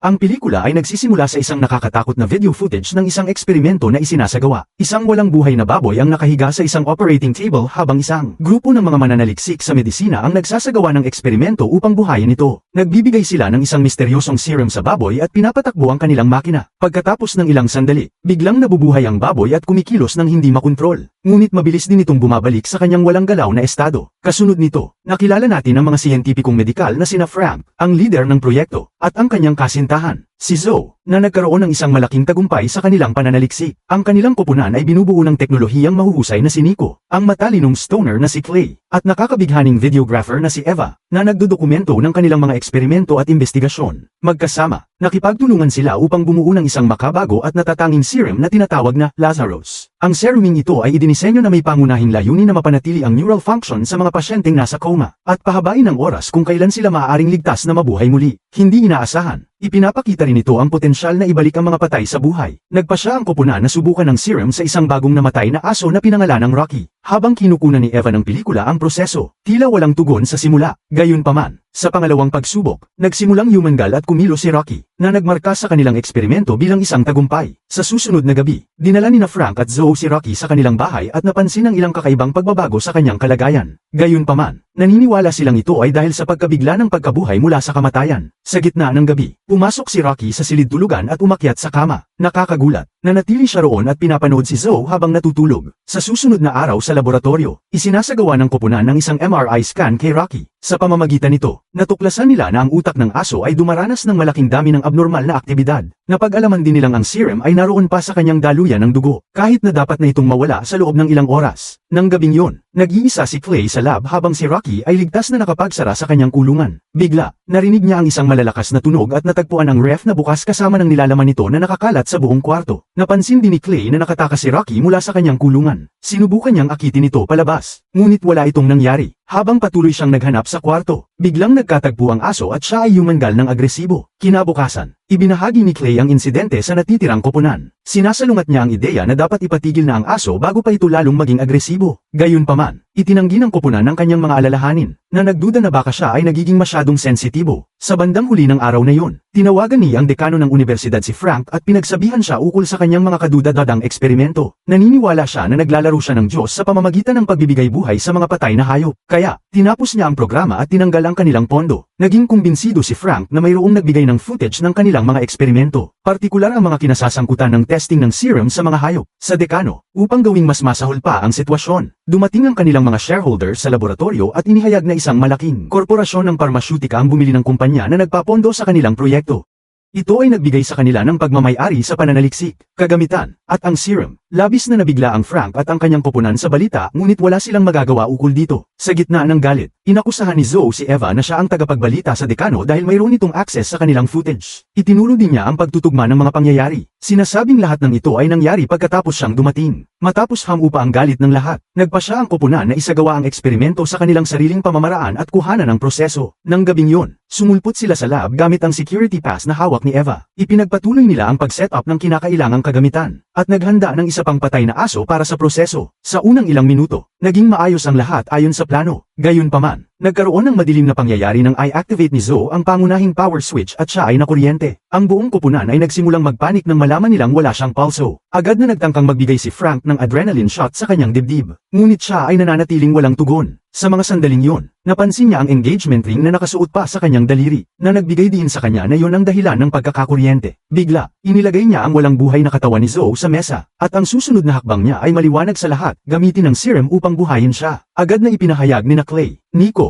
Ang pelikula ay nagsisimula sa isang nakakatakot na video footage ng isang eksperimento na isinasagawa. Isang walang buhay na baboy ang nakahiga sa isang operating table habang isang grupo ng mga mananaliksik sa medisina ang nagsasagawa ng eksperimento upang buhayin ito. Nagbibigay sila ng isang misteryosong serum sa baboy at pinapatakbo ang kanilang makina. Pagkatapos ng ilang sandali, biglang nabubuhay ang baboy at kumikilos ng hindi makontrol. Ngunit mabilis din itong bumabalik sa kanyang walang galaw na estado. Kasunod nito, nakilala natin ang mga siyentipikong medikal na sina Frank, ang leader ng proyekto, at ang kanyang kasintahan, si Zoe, na nagkaroon ng isang malaking tagumpay sa kanilang pananaliksik. Ang kanilang koponan ay binubuo ng teknolohiyang mahuhusay na si Nico, ang matalinong stoner na si Clay, at nakakabighaning videographer na si Eva, na nagdodokumento ng kanilang mga eksperimento at investigasyon. Magkasama, nakipagtulungan sila upang bumuo ng isang makabago at natatanging serum na tinatawag na Lazarus. Ang seruming ito ay idinisenyo na may pangunahing layunin na mapanatili ang neural function sa mga pasyenteng nasa coma, at pahabain ang oras kung kailan sila maaaring ligtas na mabuhay muli. Hindi inaasahan. Ipinapakita rin ito ang potensyal na ibalik ang mga patay sa buhay. Nagpa siya ang koponan na subukan ng serum sa isang bagong namatay na aso na pinangalan ng Rocky. Habang kinukunan ni Eva ng pelikula ang proseso, tila walang tugon sa simula. Gayunpaman, sa pangalawang pagsubok, nagsimulang yumangal at kumilo si Rocky, na nagmarka sa kanilang eksperimento bilang isang tagumpay. Sa susunod na gabi, dinala ni na Frank at Zoe si Rocky sa kanilang bahay at napansin ang ilang kakaibang pagbabago sa kanyang kalagayan. Gayunpaman, naniniwala silang ito ay dahil sa pagkabigla ng pagkabuhay mula sa kamatayan. Sa gitna ng gabi, pumasok si Rocky sa silid tulugan at umakyat sa kama. Nakakagulat, nanatili siya roon at pinapanood si Zoe habang natutulog. Sa susunod na araw sa laboratorio, isinasagawa ng koponan ng isang MRI scan kay Rocky. Sa pamamagitan nito, natuklasan nila na ang utak ng aso ay dumaranas ng malaking dami ng abnormal na aktibidad. Napag-alaman din nilang ang serum ay naroon pa sa kanyang daluyan ng dugo, kahit na dapat na itong mawala sa loob ng ilang oras. Nang gabing yun, nag-iisa si Clay sa lab habang si Rocky ay ligtas na nakapagsara sa kanyang kulungan. Bigla, narinig niya ang isang malalakas na tunog at natagpuan ang ref na bukas kasama ng nilalaman nito na nakakalat sa buong kwarto. Napansin din ni Clay na nakatakas si Rocky mula sa kanyang kulungan. Sinubukan niyang akitin ito palabas, ngunit wala itong nangyari. Habang patuloy siyang naghanap sa kwarto, biglang nagkatagpo ang aso at siya ay yumangal ng agresibo. Kinabukasan, ibinahagi ni Clay ang insidente sa natitirang koponan. Sinasalungat niya ang ideya na dapat ipatigil na ang aso bago pa ito lalong maging agresibo. Gayunpaman, itinanggi ng koponan ang kanyang mga alalahanin, na nagduda na baka siya ay nagiging masyadong sensitibo. Sa bandang huli ng araw na yun, tinawagan niya ang dekano ng universidad si Frank at pinagsabihan siya ukol sa kanyang mga kadudadadang eksperimento. Naniniwala siya na naglalaro siya ng Diyos sa pamamagitan ng pagbibigay buhay sa mga patay na hayop. Kaya, tinapos niya ang programa at tinanggal ang kanilang pondo. Naging kumbinsido si Frank na mayroong nagbigay ng footage ng kanilang mga eksperimento. Partikular ang mga kinasasangkutan ng testing ng serum sa mga hayop. Sa dekano, upang gawing mas masahol pa ang sitwasyon, dumating ang kanilang mga shareholders sa laboratorio at inihayag na isang malaking korporasyon ng parmasyutika ang bumili ng kumpanya na nagpapondo sa kanilang proyekto. Ito ay nagbigay sa kanila ng pagmamayari sa pananaliksik, kagamitan, at ang serum. Labis na nabigla ang Frank at ang kanyang koponan sa balita ngunit wala silang magagawa ukol dito. Sa gitna ng galit, inakusahan ni Zoe si Eva na siya ang tagapagbalita sa dekano dahil mayroon itong access sa kanilang footage. Itinulo din niya ang pagtutugma ng mga pangyayari. Sinasabing lahat ng ito ay nangyari pagkatapos siyang dumating. Matapos hamupa ang galit ng lahat, nagpa siya ang koponan na isagawa ang eksperimento sa kanilang sariling pamamaraan at kuhanan ng proseso. Nang gabing yun, sumulpot sila sa lab gamit ang security pass na hawak ni Eva. Ipinagpatuloy nila ang pag-set up ng kinakailangang kagamitan, at naghanda ng isa pang patay na aso para sa proseso. Sa unang ilang minuto, naging maayos ang lahat ayon sa plano. Gayunpaman, nagkaroon ng madilim na pangyayari nang i-activate ni Zoe ang pangunahing power switch at siya ay nakuryente. Ang buong koponan ay nagsimulang magpanik nang malaman nilang wala siyang pulso. Agad na nagtangkang magbigay si Frank ng adrenaline shot sa kanyang dibdib. Ngunit siya ay nananatiling walang tugon. Sa mga sandaling yon, napansin niya ang engagement ring na nakasuot pa sa kanyang daliri, na nagbigay din sa kanya na yon ang dahilan ng pagkakakuryente. Bigla, inilagay niya ang walang buhay na katawan ni Zoe sa mesa, at ang susunod na hakbang niya ay maliwanag sa lahat, gamitin ang serum upang buhayin siya. Agad na ipinahayag ni na Clay, Nico,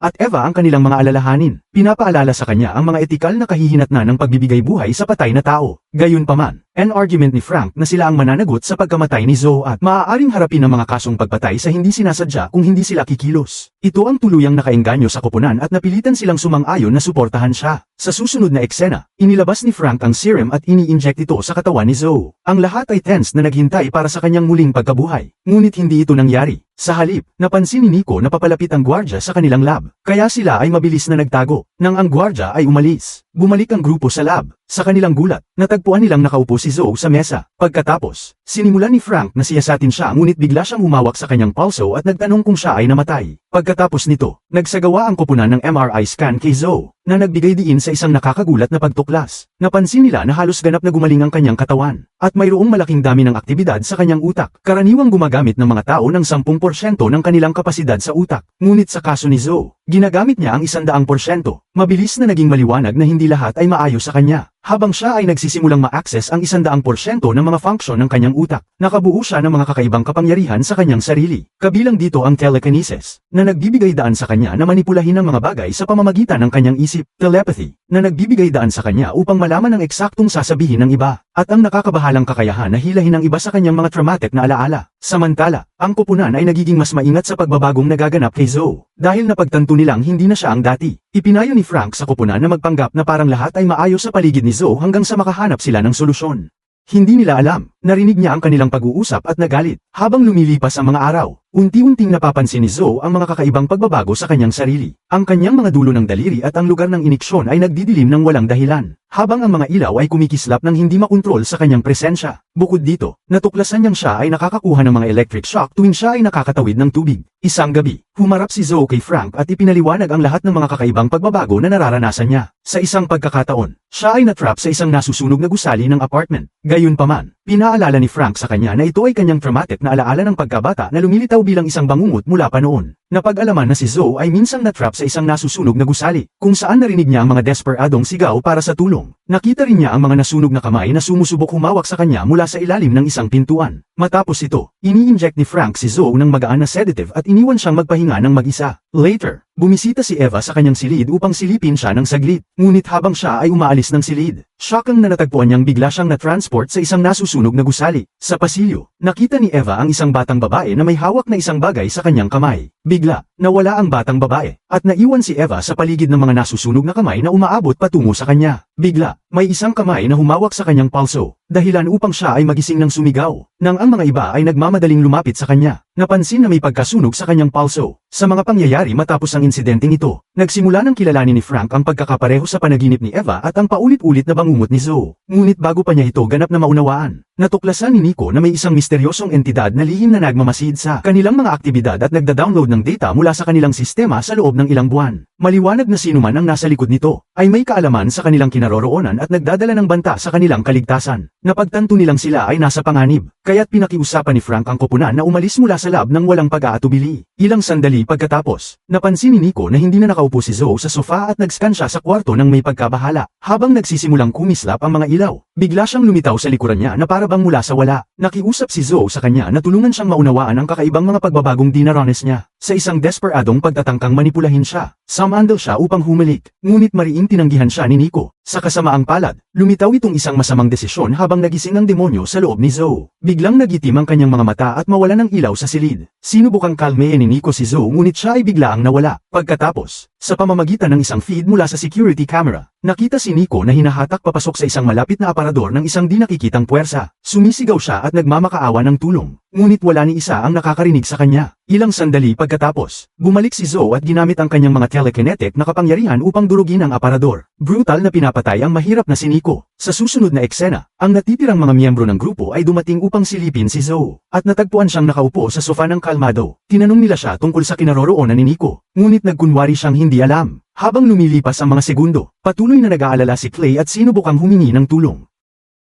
at Eva ang kanilang mga alalahanin. Pinapaalala sa kanya ang mga etikal na kahihinatnan ng pagbibigay buhay sa patay na tao. Gayunpaman, an argument ni Frank na sila ang mananagot sa pagkamatay ni Zoe at maaaring harapin ang mga kasong pagpatay sa hindi sinasadya kung hindi sila kikilos. Ito ang tuluyang nakaengganyo sa koponan at napilitan silang sumang-ayon na suportahan siya. Sa susunod na eksena, inilabas ni Frank ang serum at ini-inject ito sa katawan ni Zoe. Ang lahat ay tense na naghintay para sa kanyang muling pagkabuhay. Ngunit hindi ito nangyari. Sa halip, napansin ni Nico na papalapit ang gwardya sa kanilang lab. Kaya sila ay mabilis na nagtago. Nang ang gwardya ay umalis, bumalik ang grupo sa lab. Sa kanilang gulat, natagpuan nilang nakaupo si Zoe sa mesa. Pagkatapos, sinimulan ni Frank na siyasatin siya ngunit bigla siyang humawak sa kanyang pulso at nagtanong kung siya ay namatay. Pagkatapos nito, nagsagawa ang koponan ng MRI scan kay Zoe, na nagbigay diin sa isang nakakagulat na pagtuklas. Napansin nila na halos ganap na gumaling ang kanyang katawan, at mayroong malaking dami ng aktibidad sa kanyang utak. Karaniwang gumagamit ng mga tao ng 10% ng kanilang kapasidad sa utak. Ngunit sa kaso ni Zoe, ginagamit niya ang 100%. Mabilis na naging maliwanag na hindi lahat ay maayos sa kanya. Habang siya ay nagsisimulang ma-access ang 100% ng mga function ng kanyang utak, nakabuo siya ng mga kakaibang kapangyarihan sa kanyang sarili. Kabilang dito ang telekinesis, na nagbibigay daan sa kanya na manipulahin ang mga bagay sa pamamagitan ng kanyang isip, telepathy, na nagbibigay daan sa kanya upang malaman ang eksaktong sasabihin ng iba, at ang nakakabahalang kakayahan na hilahin ang iba sa kanyang mga traumatic na alaala. Samantala, ang koponan ay nagiging mas maingat sa pagbabagong nagaganap kay Zoe, dahil napagtanto nilang hindi na siya ang dati. Ipinayo ni Frank sa koponan na magpanggap na parang lahat ay maayos sa paligid ni Zoe hanggang sa makahanap sila ng solusyon. Hindi nila alam, narinig niya ang kanilang pag-uusap at nagalit. Habang lumilipas ang mga araw, unti-unting napapansin ni Zoe ang mga kakaibang pagbabago sa kanyang sarili. Ang kanyang mga dulo ng daliri at ang lugar ng iniksyon ay nagdidilim ng walang dahilan, habang ang mga ilaw ay kumikislap ng hindi makontrol sa kanyang presensya. Bukod dito, natuklasan niyang siya ay nakakakuha ng mga electric shock tuwing siya ay nakakatawid ng tubig. Isang gabi, humarap si Zoe kay Frank at ipinaliwanag ang lahat ng mga kakaibang pagbabago na nararanasan niya. Sa isang pagkakataon, siya ay natrap sa isang nasusunog na gusali ng apartment. Gayunpaman, pinaalala ni Frank sa kanya na ito ay kanyang traumatic na alaala ng pagkabata na lumilitaw bilang isang bangungot mula pa noon. Napag-alaman na si Zoe ay minsang natrap sa isang nasusunog na gusali, kung saan narinig niya ang mga desperadong sigaw para sa tulong. Nakita rin niya ang mga nasunog na kamay na sumusubok humawak sa kanya mula sa ilalim ng isang pintuan. Matapos ito, ini-inject ni Frank si Zoe ng magaan na sedative at iniwan siyang magpahinga ng mag-isa. Later, bumisita si Eva sa kanyang silid upang silipin siya ng saglit, ngunit habang siya ay umaalis ng silid, shock ang na natagpuan niyang bigla siyang na-transport sa isang nasusunog na gusali. Sa pasilyo, nakita ni Eva ang isang batang babae na may hawak na isang bagay sa kanyang kamay. Bigla, nawala ang batang babae, at naiwan si Eva sa paligid ng mga nasusunog na kamay na umaabot patungo sa kanya. Bigla, may isang kamay na humawak sa kanyang palso, dahilan upang siya ay magising ng sumigaw. Nang ang mga iba ay nagmamadaling lumapit sa kanya, napansin na may pagkasunog sa kanyang palso. Sa mga pangyayari matapos ang insidenteng ito, nagsimula ng kilalanin ni Frank ang pagkakapareho sa panaginip ni Eva at ang paulit-ulit na bangungot ni Zoe. Ngunit bago pa niya ito ganap na maunawaan, natuklasan ni Nico na may isang misteryosong entidad na lihim na nagmamasid sa kanilang mga aktibidad at nagda-download ng data mula sa kanilang sistema sa loob ng ilang buwan. Maliwanag na sino man ang nasa likod nito, ay may kaalaman sa kanilang kinaroroonan at nagdadala ng banta sa kanilang kaligtasan. Napagtanto nilang sila ay nasa panganib, kaya't pinakiusapan ni Frank ang koponan na umalis mula sa lab ng walang pag-aatubili. Ilang sandali pagkatapos, napansin ni Nico na hindi na nakaupo si Zoe sa sofa at nag-scan siya sa kwarto ng may pagkabahala. Habang nagsisimulang kumislap ang mga ilaw, bigla siyang lumitaw sa likuran niya na para bang mula sa wala. Nakiusap si Zoe sa kanya na tulungan siyang maunawaan ang kakaibang mga pagbabagong dinaranas niya. Sa isang desperadong pagtatangkang manipulahin siya, sumandal siya upang humalik, ngunit mariing tinanggihan siya ni Nico. Sa kasamaang palad, lumitaw itong isang masamang desisyon habang nagising ang demonyo sa loob ni Zoe. Biglang nagitim ang kanyang mga mata at mawala ng ilaw sa silid. Sinubukang kalmehin ni Nico si Zoe ngunit siya ay bigla ang nawala. Pagkatapos, sa pamamagitan ng isang feed mula sa security camera, nakita si Nico na hinahatak papasok sa isang malapit na aparador ng isang di nakikitang puwersa. Sumisigaw siya at nagmamakaawa ng tulong, ngunit wala ni isa ang nakakarinig sa kanya. Ilang sandali pagkatapos, bumalik si Zoe at ginamit ang kanyang mga telekinetic na kapangyarihan upang durugin ang aparador. Brutal na pinapatay ang mahirap na si Nico. Sa susunod na eksena, ang natitirang mga miyembro ng grupo ay dumating upang silipin si Zoe, at natagpuan siyang nakaupo sa sofa ng kalmado. Tinanong nila siya tungkol sa kinaroroonan ni Nico, ngunit nagkunwari siyang hindi alam. Habang lumilipas ang mga segundo, patuloy na nag-aalala si Clay at sinubukang humingi ng tulong.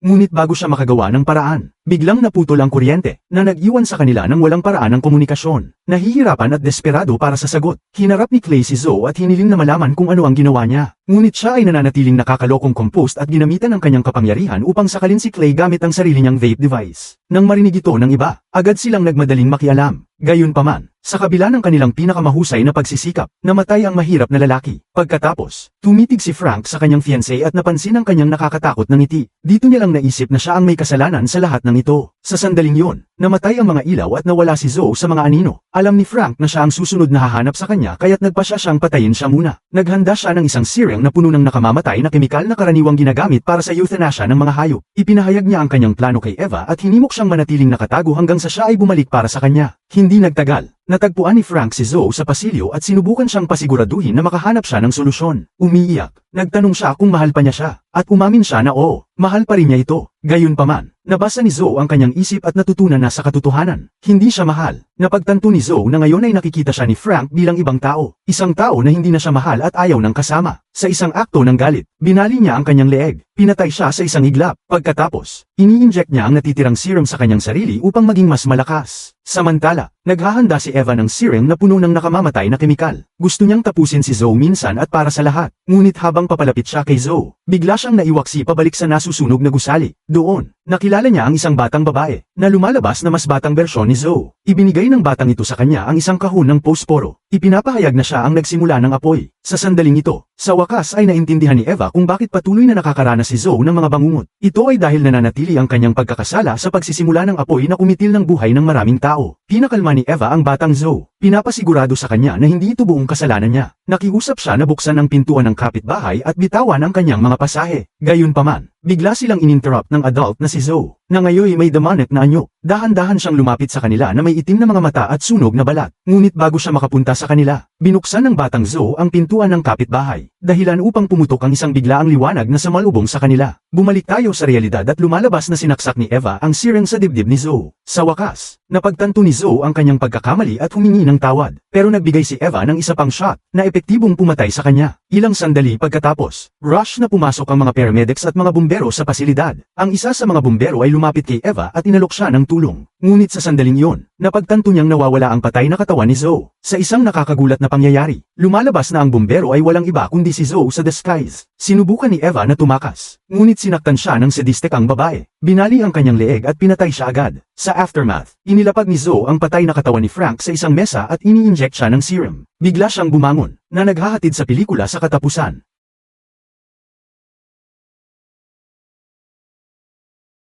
Ngunit bago siya makagawa ng paraan, biglang naputol ang kuryente, na nag-iwan sa kanila ng walang paraan ng komunikasyon. Nahihirapan at desperado para sa sagot. Hinarap ni Clay si Zoe at hiniling na malaman kung ano ang ginawa niya. Ngunit siya ay nananatiling nakakalokong compost at ginamitan ang kanyang kapangyarihan upang sakalin si Clay gamit ang sarili niyang vape device. Nang marinig ito ng iba, agad silang nagmadaling makialam. Gayunpaman, sa kabila ng kanilang pinakamahusay na pagsisikap, namatay ang mahirap na lalaki. Pagkatapos, tumitig si Frank sa kanyang fiancé at napansin ang kanyang nakakatakot na ngiti. Dito niya lang naisip na siya ang may kasalanan sa lahat ng ito. Sa sandaling yon, namatay ang mga ilaw at nawala si Zoe sa mga anino. Alam ni Frank na siya ang susunod na hahanap sa kanya kaya't nagpasya siyang patayin siya muna. Naghanda siya ng isang serum na puno ng nakamamatay na kemikal na karaniwang ginagamit para sa euthanasia ng mga hayop. Ipinahayag niya ang kanyang plano kay Eva at hinimok siyang manatiling nakatago hanggang sa siya ay bumalik para sa kanya. Hindi nagtagal, Natagpuan ni Frank si Zoe sa pasilyo at sinubukan siyang pasiguraduhin na makahanap siya ng solusyon. Umiiyak. Nagtanong siya kung mahal pa niya siya. At umamin siya na oo, mahal pa rin niya ito. Gayunpaman, nabasa ni Zoe ang kanyang isip at natutunan na sa katotohanan. Hindi siya mahal. Napagtanto ni Zoe na ngayon ay nakikita siya ni Frank bilang ibang tao. Isang tao na hindi na siya mahal at ayaw ng kasama. Sa isang akto ng galit, binali niya ang kanyang leeg. Pinatay siya sa isang iglap. Pagkatapos, ini-inject niya ang natitirang serum sa kanyang sarili upang maging mas malakas. Samantala, naghahanda si Eva ng serum na puno ng nakamamatay na kemikal. Gusto niyang tapusin si Zoe minsan at para sa lahat. Ngunit habang papalapit siya kay Zoe, bigla siyang naiwaksi pabalik sa nasusunog na gusali. Doon, nakilala niya ang isang batang babae, na lumalabas na mas batang bersyon ni Zoe. Ibinigay ng batang ito sa kanya ang isang kahon ng posporo. Ipinapahayag na siya ang nagsimula ng apoy. Sa sandaling ito, sa wakas ay naintindihan ni Eva kung bakit patuloy na nakakaranas si Zoe ng mga bangungot. Ito ay dahil nananatili ang kanyang pagkakasala sa pagsisimula ng apoy na kumitil ng buhay ng maraming tao. Pinakalma ni Eva ang batang Zoe. Pinapasigurado sa kanya na hindi ito buong kasalanan niya. Nakiusap siya na buksan ang pintuan ng kapitbahay at bitawan ang kanyang mga pasahe. Gayunpaman, bigla silang ininterrupt ng adult na si Zoe, na ngayon may demonic na anyo. Dahan-dahan siyang lumapit sa kanila na may itim na mga mata at sunog na balat. Ngunit bago siya makapunta sa kanila, binuksan ng batang Zoe ang pintuan ng kapitbahay. Dahilan upang pumutok ang isang biglaang liwanag na sumalubong sa kanila. Bumalik tayo sa realidad at lumalabas na sinaksak ni Eva ang siren sa dibdib ni Zoe. Sa wakas, napagtanto ni Zoe ang kanyang pagkakamali at humingi ng tawad. Pero nagbigay si Eva ng isa pang shot na epektibong pumatay sa kanya. Ilang sandali pagkatapos, rush na pumasok ang mga paramedics at mga bumbero sa pasilidad. Ang isa sa mga bumbero ay lumapit kay Eva at inalok siya ng tulong. Ngunit sa sandaling iyon, napagtanto niyang nawawala ang patay na katawan ni Zoe. Sa isang nakakagulat na pangyayari, lumalabas na ang bumbero ay walang iba kundi si Zoe sa disguise. Sinubukan ni Eva na tumakas, ngunit sinaktan siya ng sadistik ang babae. Binali ang kanyang leeg at pinatay siya agad. Sa aftermath, inilapag ni Zoe ang patay na katawan ni Frank sa isang mesa at ini-inject siya ng serum. Bigla siyang bumangon, na naghahatid sa pelikula sa katapusan.